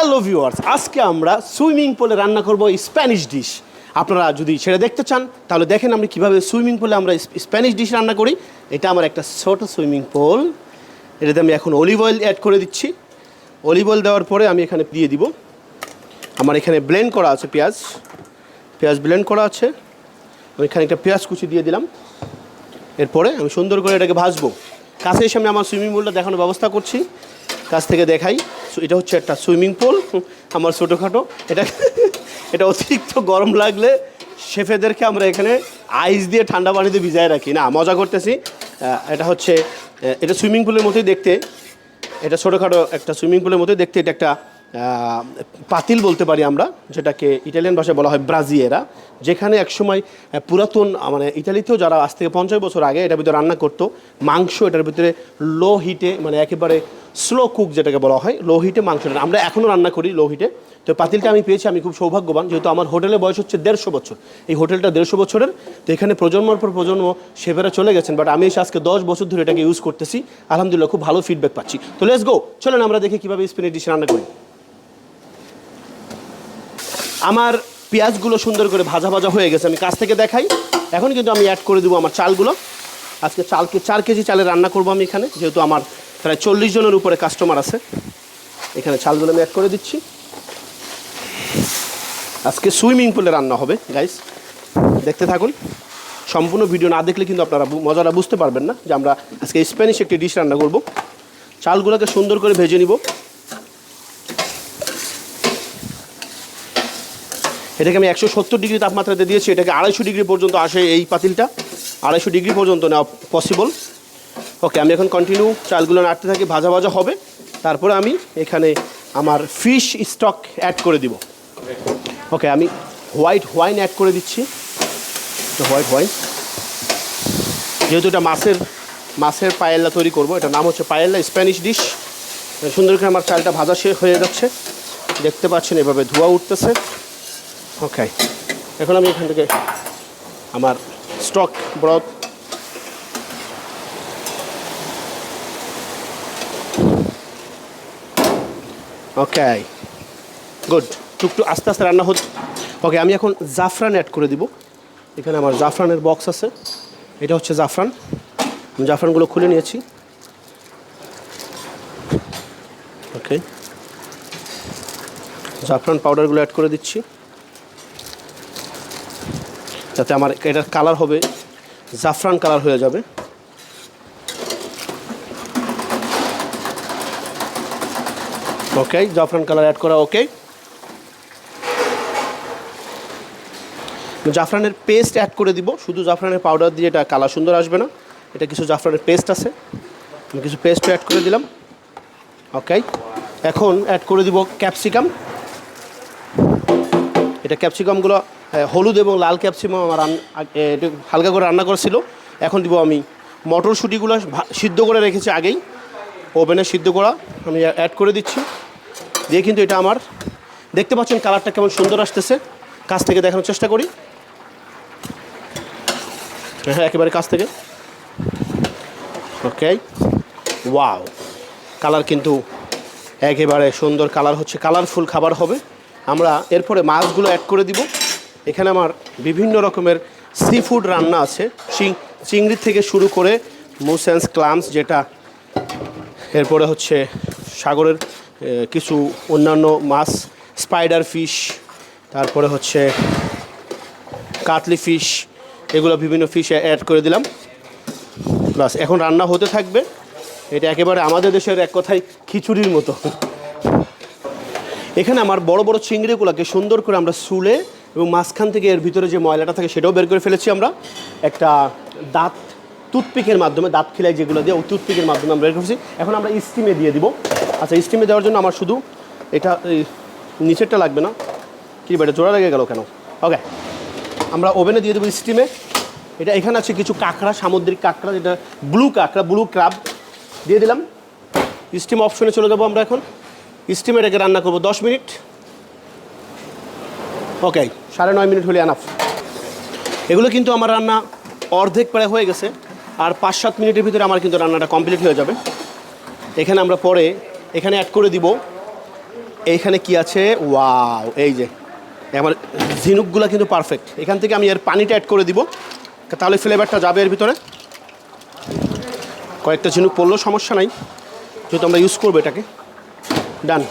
Hello viewers আজকে আমরা swimming পুলে রান্না করব স্প্যানিশ ডিশ আপনারা যদি সেটা দেখতে চান, তাহলে দেখেন আমরা কীভাবে সুইমিং পুলে আমরা স্প্যানিশ ডিশ রান্না করি। এটা আমার একটা ছোট সুইমিং পুল। এটাতে আমি এখন অলিভ অয়েল অ্যাড করে দিচ্ছি। অলিভ অয়েল দেওয়ার পরে আমি এখানে দিয়ে দিব। আমার এখানে ব্লেন্ড করা আছে পেঁয়াজ। পেঁয়াজ ব্লেন্ড করা আছে। আমি এখানে একটা পেঁয়াজ কুচি দিয়ে দিলাম। এরপরে আমি সুন্দর করে এটাকে ভাজবো। কাছের সামনে আমার সুইমিং পুলটা দেখানোর ব্যবস্থা করছি। কাছ থেকে দেখাই। এটা হচ্ছে একটা সুইমিং পুল, আমার ছোটোখাটো। এটা এটা অতিরিক্ত গরম লাগলে শেফেদেরকে আমরা এখানে আইস দিয়ে ঠান্ডা পানিতে ভিজায় রাখি। না, মজা করতেছি। এটা হচ্ছে এটা সুইমিং পুলের মতোই দেখতে। এটা ছোটোখাটো একটা সুইমিং পুলের মতোই দেখতে। এটা একটা পাতিল বলতে পারি আমরা, যেটাকে ইটালিয়ান ভাষায় বলা হয় ব্রাজিয়েরা, যেখানে একসময় পুরাতন মানে ইটালিতেও যারা আজ থেকে পঞ্চাশ বছর আগে এটার ভিতরে রান্না করতো, মাংস এটার ভিতরে লো হিটে মানে একেবারে স্লো কুক যেটাকে বলা হয় লো হিটে মাংস আমরা এখনও রান্না করি লো হিটে তো পাতিলটা আমি পেয়েছি, আমি খুব সৌভাগ্যবান, যেহেতু আমার হোটেলের বয়স হচ্ছে দেড়শো বছর। এই হোটেলটা দেড়শো বছরের। তো এখানে প্রজন্মর পর প্রজন্ম শেফেরা চলে গেছেন বাট আমি এসে আজকে দশ বছর ধরে এটাকে ইউজ করতেছি। আলহামদুলিল্লাহ, খুব ভালো ফিডব্যাক পাচ্ছি। তো লেটস গো চলেন আমরা দেখি কীভাবে স্পিনের ডিশ রান্না করি। আমার পেঁয়াজগুলো সুন্দর করে ভাজা ভাজা হয়ে গেছে, আমি কাছ থেকে দেখাই। এখন কিন্তু আমি অ্যাড করে দেবো আমার চালগুলো। আজকে চালকে চার কেজি চালে রান্না করব আমি এখানে, যেহেতু আমার প্রায় চল্লিশ জনের উপরে কাস্টমার আছে। এখানে চালগুলো আমি অ্যাড করে দিচ্ছি। আজকে সুইমিং পুলে রান্না হবে গাইস দেখতে থাকুন। সম্পূর্ণ ভিডিও না দেখলে কিন্তু আপনারা মজাটা বুঝতে পারবেন না যে আমরা আজকে স্প্যানিশ একটি ডিশ রান্না করব। চালগুলোকে সুন্দর করে ভেজে নিব। এটাকে আমি একশো সত্তর ডিগ্রি তাপমাত্রাতে দিয়েছি, এটাকে আড়াইশো ডিগ্রি পর্যন্ত আসে এই পাতিলটা। আড়াইশো ডিগ্রি পর্যন্ত নেওয়া পসিবল ওকে আমি এখন কন্টিনিউ চালগুলো নাড়তে থাকি, ভাজা ভাজা হবে। তারপরে আমি এখানে আমার ফিশ স্টক অ্যাড করে দিব। ওকে আমি হোয়াইট ওয়াইন অ্যাড করে দিচ্ছি। হোয়াইট ওয়াইন যেহেতু এটা মাছের মাছের পায়েল্লা তৈরি করব এটা নাম হচ্ছে পায়েল্লা স্প্যানিশ ডিশ সুন্দর করে আমার চালটা ভাজা শেষ হয়ে যাচ্ছে। দেখতে পাচ্ছেন, এভাবে ধোয়া উঠতেছে। ওকে এখন আমি এখান থেকে আমার স্টক ব্রথ ওকে গুড টুকটু আস্তে আস্তে রান্না হচ্ছে। ওকে আমি এখন জাফরান অ্যাড করে দিব। এখানে আমার জাফরানের বক্স আছে। এটা হচ্ছে জাফরান। আমি জাফরানগুলো খুলে নিয়েছি। ওকে জাফরান পাউডারগুলো অ্যাড করে দিচ্ছি। যাতে আমার এটার কালার হবে, জাফরান কালার হয়ে যাবে। ওকে জাফরান কালার অ্যাড করা ওকে জাফরানের পেস্ট অ্যাড করে দিব। শুধু জাফরানের পাউডার দিয়ে এটা কালার সুন্দর আসবে না। এটা কিছু জাফরানের পেস্ট আছে। আমি কিছু পেস্ট অ্যাড করে দিলাম। ওকে এখন অ্যাড করে দিব ক্যাপসিকাম এটা ক্যাপসিকামগুলো হলুদ এবং লাল ক্যাপসিকাম আমার হালকা করে রান্না করেছিল। এখন দিব আমি মটরশুঁটিগুলো সিদ্ধ করে রেখেছি আগেই। ওভেনে সিদ্ধ করা, আমি অ্যাড করে দিচ্ছি। দিয়ে কিন্তু এটা আমার দেখতে পাচ্ছেন কালারটা কেমন সুন্দর আসতেছে। কাছ থেকে দেখানোর চেষ্টা করি। হ্যাঁ একেবারে কাছ থেকে। ওকে ওয়াও কালার কিন্তু একেবারে সুন্দর কালার হচ্ছে। কালারফুল খাবার হবে। আমরা এরপরে মাছগুলো অ্যাড করে দিব। এখানে আমার বিভিন্ন রকমের সি ফুড রান্না আছে। চিংড়ি থেকে শুরু করে মুসেন্স ক্লামস যেটা এরপরে হচ্ছে সাগরের কিছু অন্যান্য মাছ স্পাইডার ফিশ তারপরে হচ্ছে কাতলি ফিশ এগুলো বিভিন্ন ফিশ অ্যাড করে দিলাম। প্লাস এখন রান্না হতে থাকবে। এটা একেবারে আমাদের দেশের এক কথায় খিচুড়ির মতো। এখানে আমার বড় বড় চিংড়িগুলোকে সুন্দর করে আমরা সুলে এবং মাঝখান থেকে এর ভিতরে যে ময়লাটা থাকে সেটাও বের করে ফেলেছি আমরা। একটা দাঁত, টুথপিকের মাধ্যমে, দাঁত খিলাই যেগুলো দিয়ে, ওই টুথপিকের মাধ্যমে আমরা বের করেছি। এখন আমরা স্টিমে দিয়ে দিব। আচ্ছা স্টিমে দেওয়ার জন্য আমার শুধু এটা নিচেরটা লাগবে না। কি বেটা জোড়া লেগে গেল কেন? ওকে আমরা ওভেনে দিয়ে দেবো স্টিমে। এটা এখানে আছে কিছু কাঁকড়া, সামুদ্রিক কাঁকড়া, যেটা ব্লু কাঁকড়া, ব্লু ক্রাব। দিয়ে দিলাম। স্টিম অপশনে চলে যাব আমরা এখন। স্টিমে এটাকে রান্না করব দশ মিনিট। ওকে সাড়ে নয় মিনিট হলে আনাফ এগুলো কিন্তু আমার রান্না অর্ধেক প্রায় হয়ে গেছে, আর পাঁচ সাত মিনিটের ভিতরে আমার কিন্তু রান্নাটা কমপ্লিট হয়ে যাবে। এখানে আমরা পরে এখানে অ্যাড করে দিব। এইখানে কি আছে? ওয়াও এই যে। আমার ঝিনুকগুলো কিন্তু পারফেক্ট এখান থেকে আমি এর পানিটা অ্যাড করে দিব। তাহলে ফ্লেভারটা যাবে এর ভিতরে। কয়েকটা ঝিনুক পড়লেও সমস্যা নাই, যেহেতু আমরা ইউজ করব এটাকে। ডান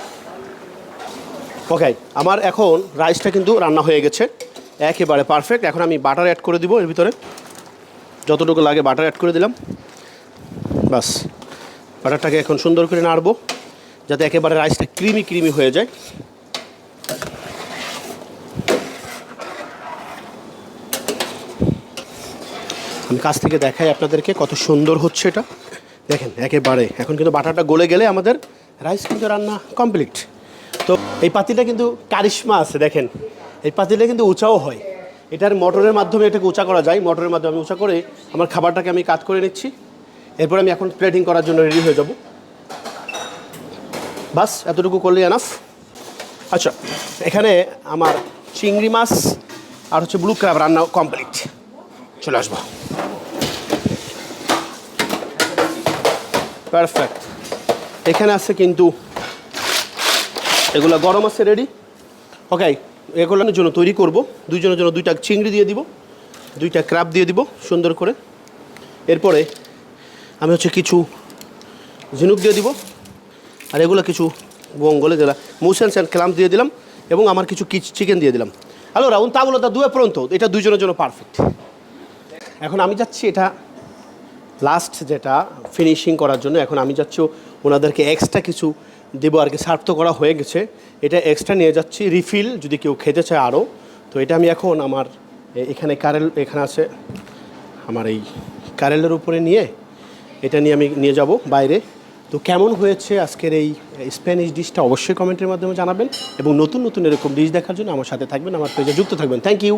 ওকে আমার এখন রাইসটা কিন্তু রান্না হয়ে গেছে। একেবারে পারফেক্ট এখন আমি বাটার অ্যাড করে দিব এর ভিতরে। যতটুকু লাগে বাটার অ্যাড করে দিলাম। বাস বাটারটাকে এখন সুন্দর করে নাড়বো, যাতে একেবারে রাইসটা ক্রিমি ক্রিমি হয়ে যায়। আমি কাছ থেকে দেখাই আপনাদেরকে কত সুন্দর হচ্ছে এটা। দেখেন, একেবারে। এখন কিন্তু বাটারটা গলে গেলে আমাদের রাইস কিন্তু রান্না কমপ্লিট তো এই পাতিটা কিন্তু কারিশমা আছে, দেখেন। এই পাতিটা কিন্তু উঁচাও হয়। এটার মোটরের মাধ্যমে এটাকে উঁচা করা যায়। মোটরের মাধ্যমে আমি উঁচা করে আমার খাবারটাকে আমি কাট করে নিচ্ছি। এরপর আমি এখন প্লেটিং করার জন্য রেডি হয়ে যাব। বাস, এতটুকু করলে এনাফ আচ্ছা এখানে আমার চিংড়ি মাছ আর হচ্ছে ব্লু ক্র্যাব রান্না কমপ্লিট চলে আসব। পারফেক্ট এখানে আছে কিন্তু এগুলো গরম আছে রেডি ওকে এগুলোর জন্য তৈরি করব। দুইজনের জন্য দুইটা চিংড়ি দিয়ে দিব, দুইটা ক্র্যাব দিয়ে দিব, সুন্দর করে। এরপরে আমি হচ্ছে কিছু ঝিনুক দিয়ে দিব, আর এগুলো কিছু বঙ্গলে দিলাম মুসেন্স অ্যান্ড ক্লাম দিয়ে দিলাম, এবং আমার কিছু চিকেন দিয়ে দিলাম। হ্যালো রাউন তা বলো, তা দুয়ে পর্যন্ত, এটা দুইজনের জন্য পারফেক্ট এখন আমি যাচ্ছি এটা লাস্ট যেটা ফিনিশিং করার জন্য, এখন আমি যাচ্ছি ওনাদেরকে এক্সট্রা কিছু দেবো আর কি সার্ভ তো করা হয়ে গেছে। এটা এক্সট্রা নিয়ে যাচ্ছি রিফিল যদি কেউ খেতে চায় আরও তো এটা আমি এখন আমার এখানে কারেল এখানে আছে আমার এই কারেলের উপরে নিয়ে এটা নিয়ে আমি নিয়ে যাব বাইরে। তো কেমন হয়েছে আজকের এই স্প্যানিশ ডিশটা অবশ্যই কমেন্টের মাধ্যমে জানাবেন। এবং নতুন নতুন এরকম ডিশ দেখার জন্য আমার সাথে থাকবেন, আমার পেজে যুক্ত থাকবেন। Thank you